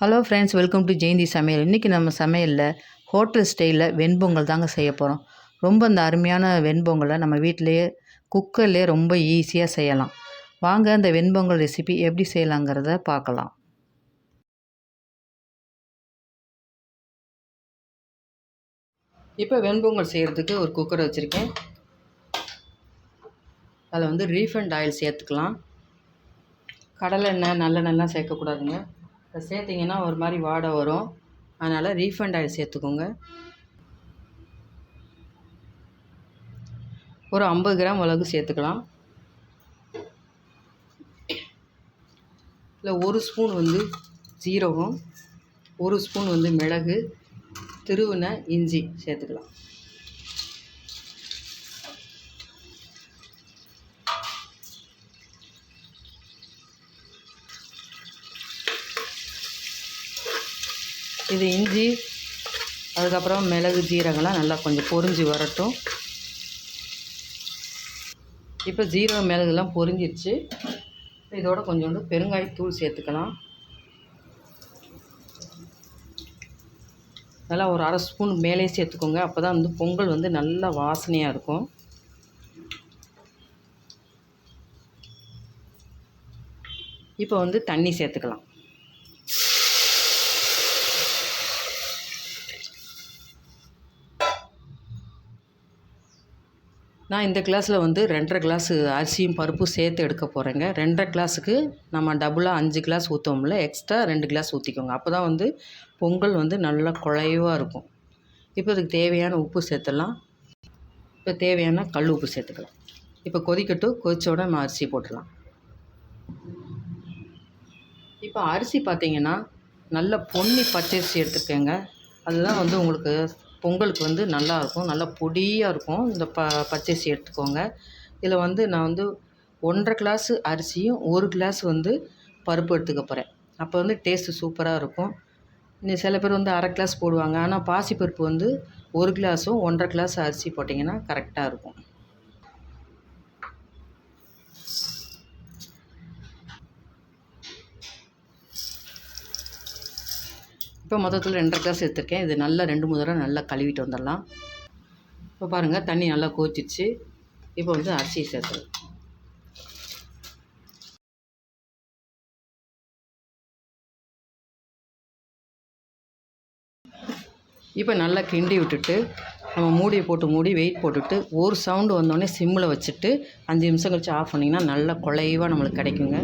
Hello friends welcome to Jayanthi சமையல். இன்றைக்கி நம்ம சமையலில் ஹோட்டல் ஸ்டைலில் வெண்பொங்கல் தாங்க செய்ய போகிறோம் ரொம்ப இந்த அருமையான வெண்பொங்கலை நம்ம வீட்டிலையே குக்கர்லேயே ரொம்ப ஈஸியாக செய்யலாம். வாங்க அந்த வெண்பொங்கல் ரெசிபி எப்படி செய்யலாங்கிறத பார்க்கலாம். இப்போ வெண்பொங்கல் செய்கிறதுக்கு ஒரு குக்கர் வச்சுருக்கேன். அதில் வந்து ரீஃபண்ட் ஆயில் சேர்த்துக்கலாம். கடலை எண்ணெய் நல்லெண்ணெய்லாம் சேர்க்கக்கூடாதுங்க. இப்போ சேர்த்திங்கன்னா ஒரு மாதிரி வாடை வரும். அதனால் ரீஃபண்ட் ஆயில் சேர்த்துக்கோங்க. ஒரு ஐம்பது கிராம் மிளகு சேர்த்துக்கலாம். இல்லை ஒரு ஸ்பூன் வந்து ஜீரகம் ஒரு ஸ்பூன் வந்து மிளகு திருவின இஞ்சி சேர்த்துக்கலாம். இது இஞ்சி அதுக்கப்புறம் மிளகு ஜீரகம்லாம் நல்லா கொஞ்சம் பொரிஞ்சு வரட்டும். இப்போ ஜீரகம் மிளகுலாம் பொரிஞ்சிருச்சு இதோட கொஞ்சோண்டு பெருங்காயத்தூள் சேர்த்துக்கலாம். நல்லா ஒரு அரை ஸ்பூன் மேலே சேர்த்துக்கோங்க. அப்போ தான் வந்து பொங்கல் வந்து நல்லா வாசனையாக இருக்கும். இப்போ வந்து தண்ணி சேர்த்துக்கலாம். நான் இந்த கிளாஸில் வந்து ரெண்டரை கிளாஸு அரிசியும் பருப்பும் சேர்த்து எடுக்க போகிறேங்க ரெண்டரை கிளாஸுக்கு நம்ம டபுளாக அஞ்சு கிளாஸ் ஊற்றோம்ல எக்ஸ்ட்ரா ரெண்டு கிளாஸ் ஊற்றிக்கோங்க அப்போ தான் வந்து பொங்கல் வந்து நல்லா குழைவாக இருக்கும். இப்போ இதுக்கு தேவையான உப்பு சேர்த்துடலாம். இப்போ தேவையான கல் உப்பு சேர்த்துக்கலாம். இப்போ கொதிக்கட்டும் கொதிச்சோட நம்ம அரிசி போட்டுடலாம். இப்போ அரிசி பார்த்தீங்கன்னா நல்ல பொன்னி பச்சரிசி எடுத்துக்கோங்க அதுதான் வந்து உங்களுக்கு பொங்கலுக்கு வந்து நல்லாயிருக்கும். நல்லா பொடியாக இருக்கும். இந்த ப பச்சரிசி எடுத்துக்கோங்க. இதில் வந்து நான் வந்து ஒன்றரை கிளாஸு அரிசியும் ஒரு கிளாஸ் வந்து பருப்பு எடுத்துக்க போகிறேன் அப்போ வந்து டேஸ்ட்டு சூப்பராக இருக்கும். இன்னும் சில பேர் வந்து அரை கிளாஸ் போடுவாங்க. ஆனால் பாசிப்பருப்பு வந்து ஒரு கிளாஸும் ஒன்றரை கிளாஸ் அரிசி போட்டிங்கன்னா கரெக்டாக இருக்கும். இப்போ மொத்தத்தில் ரெண்டரை கிளாஸ் எடுத்திருக்கேன் இது நல்லா ரெண்டு மூணு தடவை நல்லா கழுவிட்டு வந்துடலாம். இப்போ பாருங்கள் தண்ணி நல்லா கோச்சிச்சு இப்போ வந்து அரிசியை சேர்த்துக்கலாம் இப்போ நல்லா கிண்டி விட்டுட்டு நம்ம மூடியை போட்டு மூடி வெயிட் போட்டுட்டு ஒரு சவுண்டு வந்தோடனே சிம்மில் வச்சுட்டு அஞ்சு நிமிஷம் கழிச்சு ஆஃப் பண்ணிங்கன்னா நல்லா குலைவாக நம்மளுக்கு கிடைக்குங்க.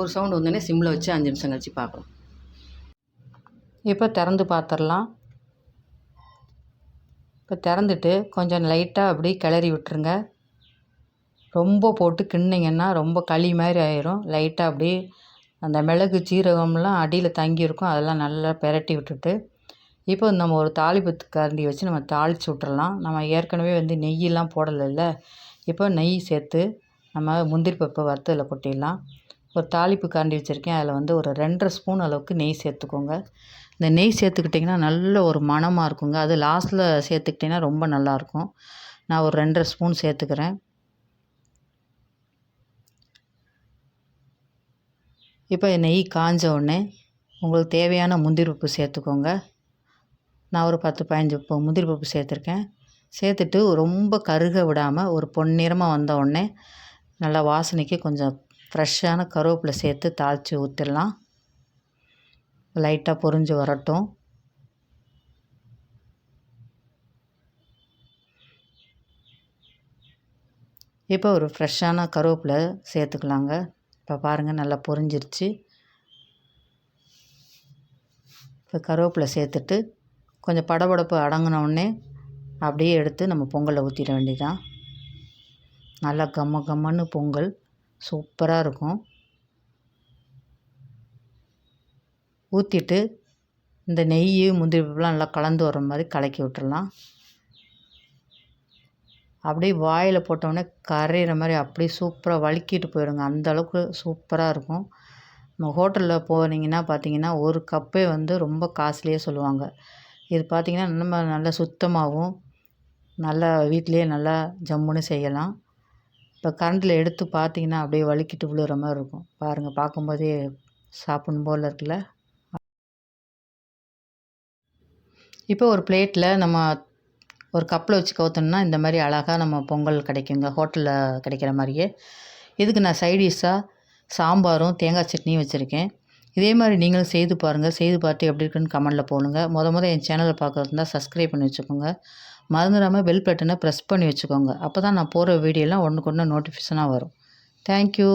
ஒரு சவுண்டு வந்தோடனே சிம்மில் வச்சு அஞ்சு நிமிஷம் கழிச்சு பார்க்கலாம் இப்போ திறந்து பார்த்துடலாம். இப்போ திறந்துட்டு கொஞ்சம் லைட்டாக அப்படி கிளறி விட்டுருங்க. ரொம்ப போட்டு கிண்ணிங்கன்னா ரொம்ப களி மாதிரி ஆயிரும். லைட்டாக அப்படி அந்த மிளகு சீரகம்லாம் அடியில் தங்கியிருக்கும். அதெல்லாம் நல்லா பெரட்டி விட்டுட்டு இப்போ நம்ம ஒரு தாளிப்பு கரண்டி வச்சு நம்ம தாளித்து விட்டுறலாம். நம்ம ஏற்கனவே வந்து நெய்யெல்லாம் போடலைல்ல? இப்போ நெய் சேர்த்து நம்ம முந்திரி பருப்பு வறுத்ததில் கொட்டிடலாம். ஒரு தாளிப்பு காண்டி வச்சுருக்கேன். அதில் வந்து ஒரு ரெண்டரை ஸ்பூன் அளவுக்கு நெய் சேர்த்துக்கோங்க. இந்த நெய் சேர்த்துக்கிட்டிங்கன்னா நல்ல ஒரு மணமாக இருக்குங்க. அது லாஸ்ட்டில் சேர்த்துக்கிட்டிங்கன்னா ரொம்ப நல்லாயிருக்கும் நான் ஒரு ரெண்டரை ஸ்பூன் சேர்த்துக்கிறேன். இப்போ நெய் காஞ்ச உடனே உங்களுக்கு தேவையான முந்திரி பருப்பு சேர்த்துக்கோங்க. நான் ஒரு பத்து பதினஞ்சு முந்திரி பருப்பு சேர்த்துருக்கேன். சேர்த்துட்டு ரொம்ப கருக விடாமல் ஒரு பொன்னிறமாக வந்த உடனே நல்லா வாசனைக்கு கொஞ்சம் ஃப்ரெஷ்ஷான கருவேப்பிலை சேர்த்து தாளித்து ஊற்றிடலாம் லைட்டாக பொரிஞ்சு வரட்டும். இப்போ ஒரு ஃப்ரெஷ்ஷான கருவேப்பிலை சேர்த்துக்கலாங்க. இப்போ பாருங்கள் நல்லா பொரிஞ்சிருச்சு. இப்போ கருவேப்பிலை சேர்த்துட்டு கொஞ்சம் படபடப்பு அடங்கினவுடனே அப்படியே எடுத்து நம்ம பொங்கலில் ஊற்றிட வேண்டியதான் நல்லா கம்ம கம்மன்னு பொங்கல். சூப்பராக இருக்கும். ஊற்றிட்டு இந்த நெய் முந்திரி பருப்புலாம் நல்லா கலந்து வர மாதிரி கலக்கி விட்டுடலாம் அப்படியே வாயில் போட்டோடனே கரையிற மாதிரி அப்படியே சூப்பராக வழுக்கிட்டு போயிடுங்க. அந்த அளவுக்கு சூப்பராக இருக்கும். நம்ம ஹோட்டலில் போனீங்கன்னா பார்த்தீங்கன்னா ஒரு கப்பே வந்து ரொம்ப காஸ்ட்லியாக சொல்லுவாங்க. இது பார்த்திங்கன்னா நம்ம நல்லா சுத்தமாகவும் நல்லா வீட்டிலே நல்லா ஜம்முன்னு செய்யலாம். இப்போ கரண்டில் எடுத்து பார்த்தீங்கன்னா அப்படியே வழுக்கிட்டு விழுற மாதிரி இருக்கும். பாருங்கள் பார்க்கும்போதே சாப்பிடணும் போல் இருக்குல்ல? இப்போ ஒரு பிளேட்டில் நம்ம ஒரு கப்பில் வச்சு கவுத்தோம்னா இந்த மாதிரி அழகாக நம்ம பொங்கல் கிடைக்குங்க ஹோட்டலில் கிடைக்கிற மாதிரியே. இதுக்கு நான் சைடிஷ்ஷாக சாம்பாரும் தேங்காய் சட்னியும் வச்சுருக்கேன். இதே மாதிரி நீங்களும் செய்து பாருங்கள் செய்து பார்த்து எப்படி இருக்குன்னு கமெண்டில் போடுங்க. முத முத என் சேனலை பார்க்குறதுனா சப்ஸ்கிரைப் பண்ணி வச்சுக்கோங்க. மறந்துடாமல் பெல் பட்டனை ப்ரெஸ் பண்ணி வச்சுக்கோங்க. அப்போ தான் நான் போகிற வீடியோலாம் ஒன்றுக்கு ஒன்று நோட்டிஃபிகேஷனாக வரும். தேங்க்யூ